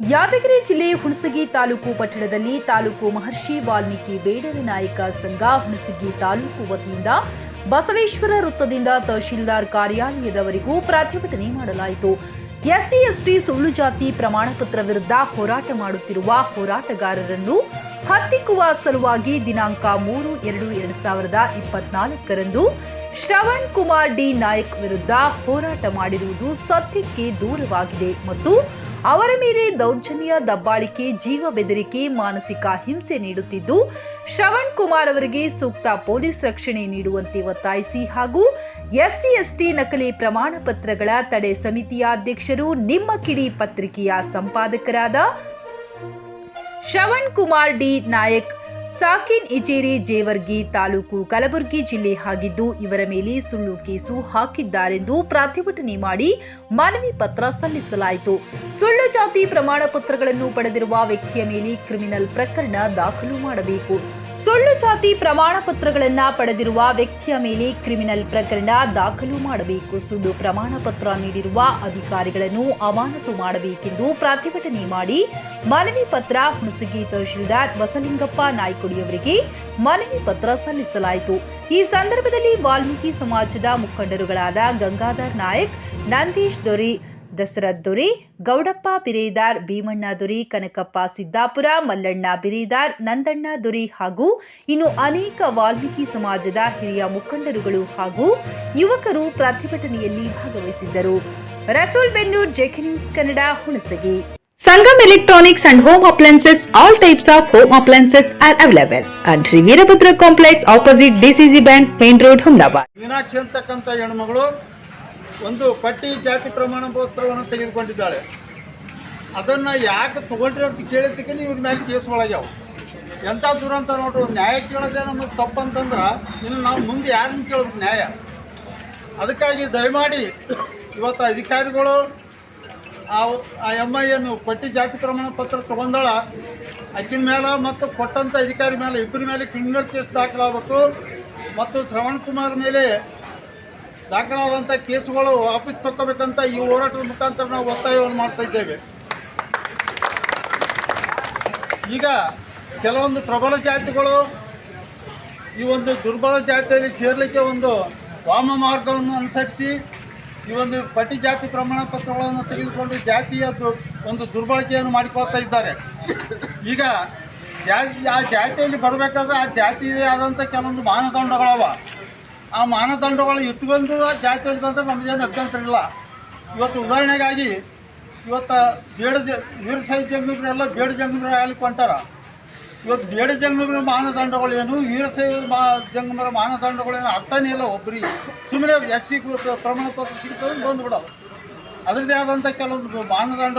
ಯಾದಗಿರಿ ಜಿಲ್ಲೆ ಹುಣಸಗಿ ತಾಲೂಕು ಪಟ್ಟಣದಲ್ಲಿ ತಾಲೂಕು ಮಹರ್ಷಿ ವಾಲ್ಮೀಕಿ ಬೇಡರ ನಾಯಕ ಸಂಘ ಹುಣಸಗಿ ತಾಲೂಕು ವತಿಯಿಂದ ಬಸವೇಶ್ವರ ವೃತ್ತದಿಂದ ತಹಶೀಲ್ದಾರ್ ಕಾರ್ಯಾಲಯದವರೆಗೂ ಪ್ರತಿಭಟನೆ ಮಾಡಲಾಯಿತು. ಎಸ್ಸಿ, ಎಸ್ಟಿ ಸುಳ್ಳು ಜಾತಿ ಪ್ರಮಾಣ ಪತ್ರ ವಿರುದ್ಧ ಹೋರಾಟ ಮಾಡುತ್ತಿರುವ ಹೋರಾಟಗಾರರನ್ನು ಹತ್ತಿಕ್ಕುವ ಸಲುವಾಗಿ ದಿನಾಂಕ ಮೂರು, ಎರಡು ಎರಡು ಸಾವಿರದ ಇಪ್ಪತ್ನಾಲ್ಕರಂದು ಶ್ರವಣ್ ಕುಮಾರ್ ಡಿ ನಾಯಕ್ ವಿರುದ್ಧ ಹೋರಾಟ ಮಾಡಿರುವುದು ಸತ್ಯಕ್ಕೆ ದೂರವಾಗಿದೆ ಮತ್ತು ಅವರ ಮೇಲೆ ದೌರ್ಜನ್ಯ, ದಬ್ಬಾಳಿಕೆ, ಜೀವ ಬೆದರಿಕೆ, ಮಾನಸಿಕ ಹಿಂಸೆ ನೀಡುತ್ತಿದ್ದು, ಶ್ರವಣ್ ಕುಮಾರ್ ಅವರಿಗೆ ಸೂಕ್ತ ಪೊಲೀಸ್ ರಕ್ಷಣೆ ನೀಡುವಂತೆ ಒತ್ತಾಯಿಸಿ ಹಾಗೂ ಎಸ್ಸಿ, ಎಸ್ಟಿ ನಕಲಿ ಪ್ರಮಾಣ ಪತ್ರಗಳ ತಡೆ ಸಮಿತಿಯ ಅಧ್ಯಕ್ಷರು ನಿಮ್ಮ ಕಿಡಿ ಪತ್ರಿಕೆಯ ಸಂಪಾದಕರಾದ ಶ್ರವಣ್ ಕುಮಾರ್ ಡಿ ನಾಯಕ್ ಸಾಕಿನ್ ಇಚೇರಿ ಜೇವರ್ಗಿ ತಾಲೂಕು ಕಲಬುರಗಿ ಜಿಲ್ಲೆ ಆಗಿದ್ದು ಇವರ ಮೇಲೆ ಸುಳ್ಳು ಕೇಸು ಹಾಕಿದ್ದಾರೆಂದು ಪ್ರತಿಭಟನೆ ಮಾಡಿ ಮನವಿ ಪತ್ರ ಸಲ್ಲಿಸಲಾಯಿತು. ಸುಳ್ಳು ಜಾತಿ ಪ್ರಮಾಣ ಪತ್ರಗಳನ್ನು ಪಡೆದಿರುವ ವ್ಯಕ್ತಿಯ ಮೇಲೆ ಕ್ರಿಮಿನಲ್ ಪ್ರಕರಣ ದಾಖಲು ಮಾಡಬೇಕು. ಸುಳ್ಳು ಜಾತಿ ಪ್ರಮಾಣ ಪತ್ರಗಳನ್ನ ಪಡೆದಿರುವ ವ್ಯಕ್ತಿಯ ಮೇಲೆ ಕ್ರಿಮಿನಲ್ ಪ್ರಕರಣ ದಾಖಲು ಮಾಡಬೇಕು. ಸುಳ್ಳು ಪ್ರಮಾಣ ಪತ್ರ ನೀಡಿರುವ ಅಧಿಕಾರಿಗಳನ್ನು ಅಮಾನತು ಮಾಡಬೇಕೆಂದು ಪ್ರತಿಭಟನೆ ಮಾಡಿ ಮನವಿ ಪತ್ರ ಹುಣಸಗಿ ತಹಶೀಲ್ದಾರ್ ಬಸಲಿಂಗಪ್ಪ ನಾಯ್ಕುಡಿಯವರಿಗೆ ಮನವಿ ಪತ್ರ ಸಲ್ಲಿಸಲಾಯಿತು. ಈ ಸಂದರ್ಭದಲ್ಲಿ ವಾಲ್ಮೀಕಿ ಸಮಾಜದ ಮುಖಂಡರುಗಳಾದ ಗಂಗಾಧರ್ ನಾಯಕ್, ನಂದೀಶ್ ದೊರೆ ದಸರಥ್ ದುರಿ ಗೌಡಪ್ಪ ಬಿರೇದಾರ್ ಭೀಮಣ್ಣ ದುರಿ ಕನಕಪ್ಪ ಸಿದ್ದಾಪುರ ಮಲ್ಲಣ್ಣ ಬಿರೇದಾರ್ ನಂದಣ್ಣ ದುರಿ ಹಾಗೂ ಇನ್ನು ಅನೇಕ ವಾಲ್ಮೀಕಿ ಸಮಾಜದ ಹಿರಿಯ ಮುಖಂಡರುಗಳು ಹಾಗೂ ಯುವಕರು ಪ್ರತಿಭಟನೆಯಲ್ಲಿ ಭಾಗವಹಿಸಿದ್ದರು. Rasool Bennur JK news Kannada Hunasagi. Sangam electronics and home appliances all types of home appliances are available and Veerabhadra complex opposite DCC bank main road Humdabad. Meenakshi ಅಂತಕ್ಕಂಥ ಹೆಣ್ಮಗಳು ಒಂದು ಪಟ್ಟಿ ಜಾತಿ ಪ್ರಮಾಣ ಪತ್ರವನ್ನು ತೆಗೆದುಕೊಂಡಿದ್ದಾಳೆ. ಅದನ್ನು ಯಾಕೆ ತೊಗೊಂಡ್ರಿ ಅಂತ ಕೇಳಿದ್ದಕ್ಕೆ ಇವ್ರ ಮೇಲೆ ಒಳಗ್ಯಾವು. ಎಂಥ ದುರಂತ ನೋಡ್ರಿ, ಒಂದು ನ್ಯಾಯ ಕೇಳೋದೇ ನಮಗೆ ತಪ್ಪಂತಂದ್ರೆ ಇನ್ನು ನಾವು ಮುಂದೆ ಯಾರನ್ನ ಕೇಳೋದು ನ್ಯಾಯ? ಅದಕ್ಕಾಗಿ ದಯಮಾಡಿ ಇವತ್ತು ಅಧಿಕಾರಿಗಳು ಆ ಆ ಎಂ ಐ ಏನು ಪಟ್ಟಿ ಜಾತಿ ಪ್ರಮಾಣ ಪತ್ರ ತೊಗೊಂಡಾಳ, ಅಕ್ಕಿನ ಮೇಲೆ ಮತ್ತು ಕೊಟ್ಟಂಥ ಅಧಿಕಾರಿ ಮೇಲೆ ಇಬ್ಬರ ಮೇಲೆ ಕ್ರಿಮಿನಲ್ ಕೇಸ್ ದಾಖಲಾಗಬೇಕು. ಮತ್ತು ಶ್ರವಣ್ ಕುಮಾರ್ ಮೇಲೆ ದಾಖಲಾದಂಥ ಕೇಸುಗಳು ವಾಪಸ್ ತಕ್ಕೋಬೇಕಂತ ಈ ಹೋರಾಟದ ಮುಖಾಂತರ ನಾವು ಒತ್ತಾಯವನ್ನು ಮಾಡ್ತಾ ಇದ್ದೇವೆ. ಈಗ ಕೆಲವೊಂದು ಪ್ರಬಲ ಜಾತಿಗಳು ಈ ಒಂದು ದುರ್ಬಲ ಜಾತಿಯಲ್ಲಿ ಸೇರಲಿಕ್ಕೆ ಒಂದು ವಾಮ ಮಾರ್ಗವನ್ನು ಅನುಸರಿಸಿ ಈ ಒಂದು ಪಟ್ಟಿ ಜಾತಿ ಪ್ರಮಾಣ ಪತ್ರಗಳನ್ನು ತೆಗೆದುಕೊಂಡು ಜಾತಿಯ ಒಂದು ದುರ್ಬಳಕೆಯನ್ನು ಮಾಡಿಕೊಳ್ತಾ ಇದ್ದಾರೆ. ಈಗ ಜಾತಿ, ಆ ಜಾತಿಯಲ್ಲಿ ಬರಬೇಕಾದ್ರೆ ಆ ಜಾತಿಯೇ ಆದಂಥ ಕೆಲವೊಂದು ಮಾನದಂಡಗಳವ. ಆ ಮಾನದಂಡಗಳು ಇಟ್ಕೊಂಡು ಜಾತಿಯಲ್ಲಿ ಬಂದರೆ ನಮಗೇನು ಅಭ್ಯಂತರ ಇಲ್ಲ. ಇವತ್ತು ಉದಾಹರಣೆಗಾಗಿ ಇವತ್ತು ಬೇಡ ಜ ವೀರಶೈವ ಜಂಗಮರೆಲ್ಲ ಬೇಡ ಜಂಗಮರ ಆಗ್ಲಿಕ್ಕೆ ಹೊಂಟಾರ. ಇವತ್ತು ಬೇಡ ಜಂಗಮರ ಮಾನದಂಡಗಳೇನು ವೀರಶೈವ ಮಾ, ಜಂಗಮರ ಏನು ಅರ್ಥನೇ ಇಲ್ಲ ಒಬ್ಬರಿಗೆ ಸುಮ್ಮನೆ ಎಸ್ ಸಿ ಪ್ರಮಾಣ ಪತ್ರ ಸಿಗ್ತದೆ ಬಂದುಬಿಡೋದು. ಅದರದ್ದೇ ಆದಂಥ ಕೆಲವೊಂದು ಮಾನದಂಡ